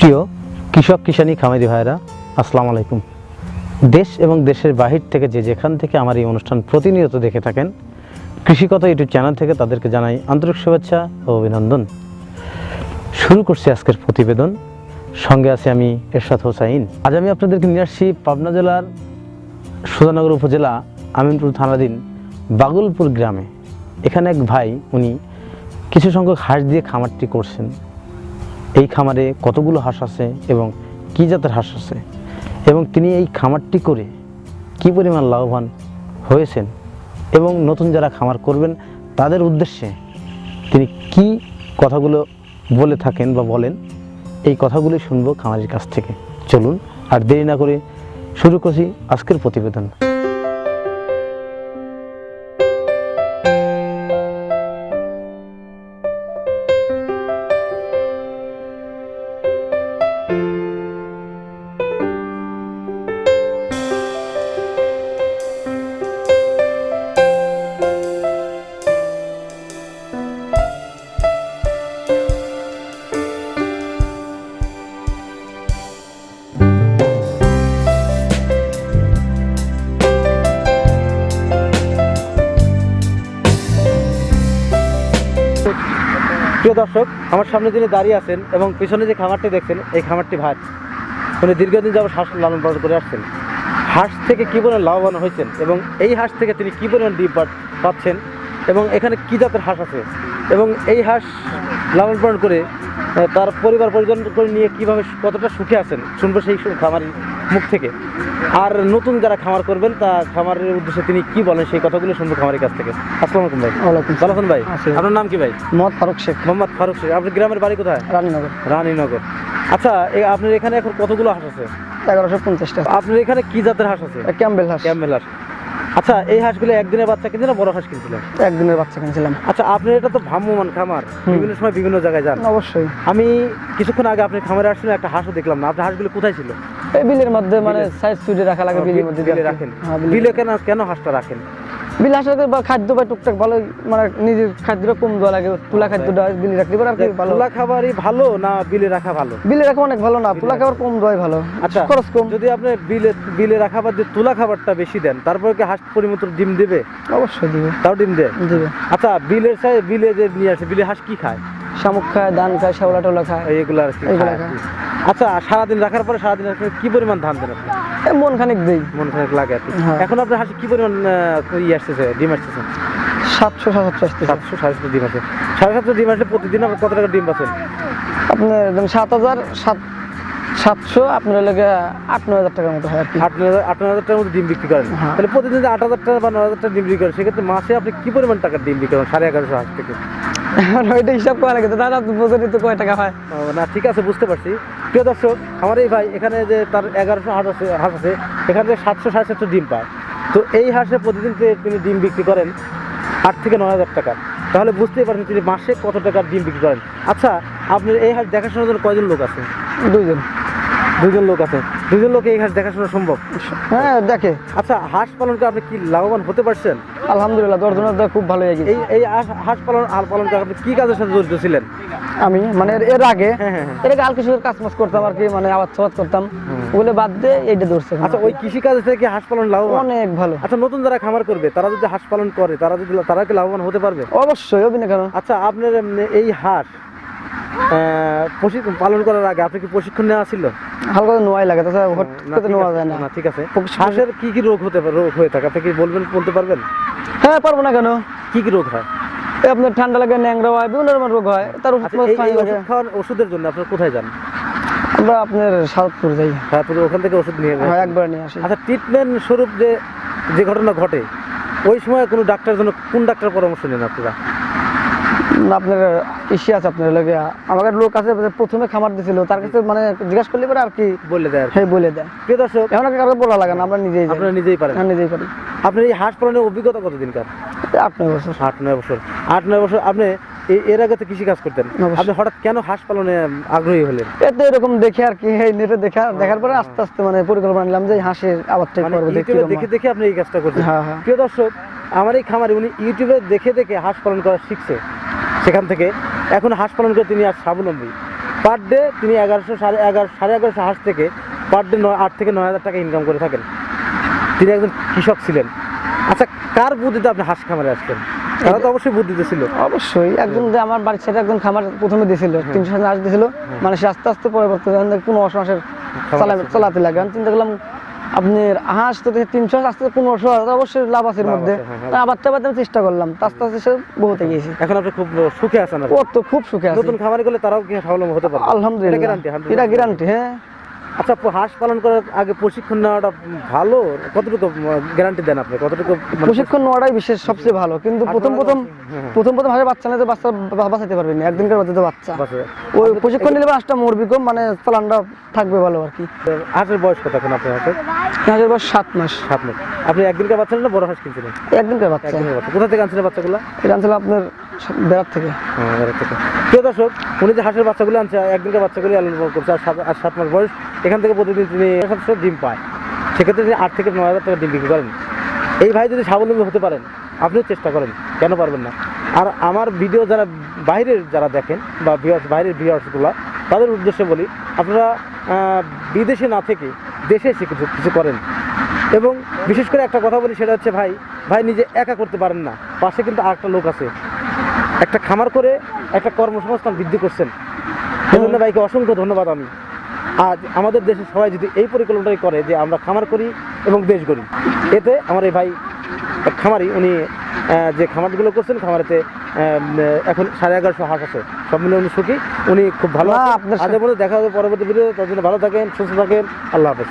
প্রিয় কৃষক কিষানি খামারি ভাইরা আসসালামু আলাইকুম। দেশ এবং দেশের বাহির থেকে যে যেখান থেকে আমার এই অনুষ্ঠান প্রতিনিয়ত দেখে থাকেন, কৃষিকথা ইউটিউব চ্যানেল থেকে তাদেরকে জানাই আন্তরিক শুভেচ্ছা ও অভিনন্দন। শুরু করছি আজকের প্রতিবেদন। সঙ্গে আছে আমি এরশাদ হোসাইন। আজ আমি আপনাদেরকে নিয়ে আসছি পাবনা জেলার সুধানগর উপজেলা আমিনপুর থানাধীন বাগুলপুর গ্রামে। এখানে এক ভাই, উনি কিছু সংখ্যক হাঁস দিয়ে খামারটি করছেন। এই খামারে কতগুলো হাঁস আছে এবং কী জাতের হাঁস আছে? এবং তিনি এই খামারটি করে কী পরিমাণ লাভবান হয়েছেন? এবং নতুন যারা খামার করবেন, তাদের উদ্দেশ্যে তিনি কি কথাগুলো বলে থাকেন বা বলেন, এই কথাগুলি শুনব খামারের কাছ থেকে। চলুন, আর দেরি না করে শুরু করছি আজকের প্রতিবেদন। দর্শক, আমার সামনে যিনি দাঁড়িয়ে আছেন এবং পিছনে যে খামারটি দেখছেন, এই খামারটি ভাত উনি দীর্ঘদিন যাবত হাঁস লালন পালন করে আসছেন। হাঁস থেকে কী পরিমাণ লাভবান হয়েছেন এবং এই হাঁস থেকে তিনি কী পরিমাণ ডিম পাচ্ছেন এবং এখানে কী জাতের হাঁস আছে? এবং এই হাঁস লালন পালন করে তার পরিবার পরিজন করে নিয়ে কীভাবে কতটা সুখে আছেন? শুনব সেই খামারের মুখ থেকে। আর নতুন যারা খামার করবেন তা খামারের উদ্দেশ্যে তিনি কি বলেন সেই কথাগুলো শুনব খামারের কাছ থেকে। আসসালামু আলাইকুম ভাই। ওয়ালাইকুম ভালো ভাই? আপনার নাম কি ভাই? মোহাম্মদ ফারুক শেখ। মোহাম্মদ ফারুক শেখ। আপনার গ্রামের বাড়ি কোথায়? রানীনগর। রানীনগর। আচ্ছা আপনার এখানে এখন কতগুলো হাঁস আছে? এগারোশো পঞ্চাশটা। আপনার এখানে কি জাতের হাঁস আছে? ক্যাম্বেল হাঁস। ক্যাম্বেল হাঁস। আচ্ছা এই হাঁসগুলো একদিনের বাচ্চা কিনছেন না বড় হাঁস কিনছিলেন? একদিনের বাচ্চা কিনছিলাম। আচ্ছা আপনার এটা তো ভ্রাম্যমান খামার। বিভিন্ন সময় বিভিন্ন জায়গায় যান। অবশ্যই। আমি কিছুক্ষণ আগে আপনার খামারে আসলে একটা হাঁসও দেখলাম না। আপনার হাঁসগুলো কোথায় ছিল? বিলের মধ্যে মানে সাইজ সুইডে রাখা লাগে বিলের মধ্যে বিলে রাখেন। হ্যাঁ, বিলে কেন কেন হাঁসটা রাখেন? বিল আসলে খাদ্য বা টুকটাক ভালো মানে নিজের খাদ্যটা কম দেওয়া লাগে। তুলা খাদ্যটা বিলে রাখতে পারে আর কি ভালো? তুলা খাবারই ভালো না বিলে রাখা ভালো? বিলে রাখা অনেক ভালো না তুলা খাবার কম দেওয়াই ভালো। আচ্ছা খরচ কম। যদি আপনি বিলে বিলে রাখা বাদ দিয়ে তুলা খাবারটা বেশি দেন তারপরে কি হাঁস পরিমতো ডিম দেবে? অবশ্যই দিবে। তাও ডিম দেয়? দিবে। আচ্ছা বিলের চাই বিলে যে নিয়ে আসে বিলে হাঁস কি খায়? শামুক খায় ধান খায় শেওলা টোলা খায়। এইগুলো আর কি খায়। আচ্ছা সারাদিন রাখার পরে সারাদিন কি পরিমাণ ধান দেন আপনি? মন খানিক দেই। মন খারাপ লাগে আর কি। হ্যাঁ। এখন আপনার হাঁসে কি পরিমাণ ইয়ে আসতেছে ডিম আসতেছে? সাতশো সাতশো আসতেছে। সাতশো সাড়ে সাতশো ডিম আছে। সাড়ে সাতশো ডিম আসলে প্রতিদিন আপনার কত টাকা ডিম পাচ্ছেন আপনার সাত হাজার সাত সাতশো আপনার লাগে আট নয় হাজার টাকার মতো হয় আর কি। আট নয় হাজার আট নয় হাজার টাকার মধ্যে ডিম বিক্রি করেন। হ্যাঁ। তাহলে প্রতিদিন আট হাজার টাকা বা নয় হাজার টাকা ডিম বিক্রি করেন সেক্ষেত্রে মাসে আপনি কি পরিমাণ টাকার ডিম বিক্রি করেন সাড়ে এগারোশো হাঁস থেকে? এখন ওইটা হিসাব করা লাগে। দাদা আপনি বোঝেনি তো কয় টাকা হয়। না ঠিক আছে বুঝতে পারছি। প্রিয় দর্শক আমার এই ভাই এখানে যে তার এগারোশো হাঁস আছে হাঁস আছে এখানে যে সাতশো সাড়ে সাতশো ডিম পায়। তো এই হাঁসে প্রতিদিন তিনি ডিম বিক্রি করেন আট থেকে নয় হাজার টাকা। তাহলে বুঝতেই পারছেন তিনি মাসে কত টাকার ডিম বিক্রি করেন। আচ্ছা আপনার এই হাঁস দেখাশোনার জন্য কয়জন লোক আছে? দুইজন। দুজন লোক আছে। দুজন লোক এই হাঁস দেখাশোনা সম্ভব? হ্যাঁ দেখে। আচ্ছা হাঁস পালন করে আপনি কি লাভবান হতে পারছেন? আলহামদুলিল্লাহ দশজনের দ্বারা খুব ভালো হয়ে গেছে। এই এই হাঁস- পালন হাল পালন আপনি কি কাজের সাথে জড়িত ছিলেন? আমি মানে এর- আগে এর আগে আলকি কাজ মাস করতাম আর কি মানে আবাদ সাবাদ করতাম। ওগুলো বাদ দিয়ে এইটা ধরছে আচ্ছা ওই কৃষি কাজের থেকে হাঁস পালন লাভ অনেক ভালো। আচ্ছা নতুন যারা খামার করবে তারা যদি হাঁস পালন করে তারা যদি তারা কি লাভবান হতে পারবে? অবশ্যই না কেন? আচ্ছা আপনার এই হাঁস প্রশিক্ষণ পালন করার আগে আপনি কি প্রশিক্ষণ নেওয়া ছিল? হালকা নোয়াই লাগে তাছাড়া হট নোয়া যায় না। ঠিক আছে। হাঁসের কি কি রোগ হতে পারে রোগ হয়ে থাকে? আপনি কি বলবেন বলতে পারবেন? হ্যাঁ পারব না কেন? কি কি রোগ হয়? আপনার ঠান্ডা লাগে ন্যাংরা হয় বিভিন্ন রকমের রোগ হয়। তার আচ্ছা খাওয়ার ওষুধের জন্য আপনার কোথায় যান? আমরা আপনার সাদপুর যাই। তারপরে ওখান থেকে ওষুধ নিয়ে হয় একবার নিয়ে আসি। আচ্ছা ট্রিটমেন্ট স্বরূপ যে যে ঘটনা ঘটে ওই সময় কোনো ডাক্তার জন্য কোন ডাক্তার পরামর্শ নেন আপনারা? আপনার ইসি আছে আপনার লাগে। আমাদের লোক আছে প্রথমে খামার দিছিল তার কাছে মানে জিজ্ঞাসা করলে পরে আর কি বলে দেয়। সেই বলে দেয়। প্রিয় দর্শক আর কারও বলা লাগে না আমরা নিজেই আপনারা নিজেই পারেন। হ্যাঁ নিজেই পারি। আপনার এই হাঁস পালনের অভিজ্ঞতা কতদিনকার? আট নয় বছর। আট নয় বছর। আট নয় বছর। আপনি এর আগে তো কৃষি কাজ করতেন। আপনি হঠাৎ কেন হাঁস পালনে আগ্রহী হলেন? এতে এরকম দেখে আর কি এই নেটে দেখা দেখার পরে আস্তে আস্তে মানে পরিকল্পনা নিলাম যে হাঁসের আবাদটা মানে করব দেখি দেখে দেখে আপনি এই কাজটা করছেন। হ্যাঁ হ্যাঁ। প্রিয় দর্শক আমার এই খামারে উনি ইউটিউবে দেখে দেখে হাঁস পালন করা শিখছে। সেখান থেকে। এখন হাঁস পালন করে তিনি আর স্বাবলম্বী। পার ডে তিনি এগারোশো সাড়ে এগারো সাড়ে এগারোশো হাঁস থেকে পার ডে নয় আট থেকে নয় হাজার টাকা ইনকাম করে থাকেন। তিনি একজন কৃষক ছিলেন। আচ্ছা কার বুদ্ধিতে আপনি হাঁস খামারে আসছেন তারা তো অবশ্যই বুদ্ধিতে ছিল অবশ্যই। একজন যে আমার বাড়ির ছেলে একজন খামার প্রথমে দিয়েছিল তিনশো হাঁস দিয়েছিল মানে সে আস্তে আস্তে পরিবর্তন কোনো চালা- চালাতে লাগে। আমি চিন্তা করলাম আপনি হাঁস তো তিনশো আস্তে পনেরোশো অবশ্যই লাভ আছে এর মধ্যে। হ্যাঁ, হ্যাঁ। তা আবার তো আবার চেষ্টা করলাম। আস্তে আস্তে সে বহুতে এগিয়েছে এখন আপনি খুব সুখে আছেন ও তো খুব সুখে আছে। নতুন খাবার করলে তারাও স্বাবলম্বী হতে পারে আলহামদুলিল্লাহ। এটা গ্যারান্টি হ্যাঁ। আচ্ছা হাঁস পালন করার আগে প্রশিক্ষণ নেওয়াটা ভালো? কতটুকু গ্যারান্টি দেন আপনি? কতটুকু মানে- প্রশিক্ষণ নেওয়াটাই বিশেষ সবচেয়ে ভালো কিন্তু প্রথম প্রথম হ্যাঁ, হ্যাঁ। প্রথম প্রথম হাঁসের বাচ্চা নিতে বাচ্চা বাঁচাতে পারবেন না একদিনকার বাচ্চা তো বাচ্চা? ওই প্রশিক্ষণ নিলে হাঁসটা মরবি কম মানে চালানটা থাকবে ভালো আর কি। হাঁসের বয়স কত এখন আপনার হাঁসের? হাঁসের বয়স সাত মাস। সাত মাস। আপনি একদিনকার বাচ্চা না বড় হাঁস কিনছিলেন? একদিনকার বাচ্চা। বাচ্চা। কোথা থেকে আনছিলেন বাচ্চাগুলো? এটা আনছিল আপনার বেড়ার থেকে। বেড়ার থেকে। প্রিয় দর্শক উনি যে হাঁসের বাচ্চাগুলো আনছে একদিনকার বাচ্চাগুলি পালন করছে আর সাত আর সাত মাস বয়স এখান থেকে প্রতিদিন তিনি একশো ডিম পায়। সেক্ষেত্রে তিনি আট থেকে নয় হাজার টাকা ডিম বিক্রি করেন। এই ভাই যদি স্বাবলম্বী হতে পারেন, আপনিও চেষ্টা করেন, কেন পারবেন না? আর আমার ভিডিও যারা বাইরের যারা দেখেন বা ভিউয়ার্স বাইরের ভিউয়ার্সগুলো তাদের উদ্দেশ্যে বলি, আপনারা বিদেশে না থেকে দেশে এসে কিছু কিছু করেন। এবং বিশেষ করে একটা কথা বলি, সেটা হচ্ছে ভাই ভাই নিজে একা করতে পারেন না। পাশে কিন্তু আরেকটা লোক আছে। একটা খামার করে একটা কর্মসংস্থান বৃদ্ধি করছেন। এই জন্য ভাইকে অসংখ্য ধন্যবাদ আমি। আজ আমাদের দেশে সবাই যদি এই পরিকল্পনাটাই করে যে আমরা খামার করি এবং দেশ গড়ি এতে আমার এই ভাই খামারি উনি যে খামারগুলো করছেন খামারেতে এখন সাড়ে এগারোশো হাঁস আছে সব মিলে উনি সুখী উনি খুব ভালো আপনার সাথে দেখা হবে পরবর্তী ভিডিও তার জন্য ভালো থাকেন সুস্থ থাকেন আল্লাহ হাফেজ।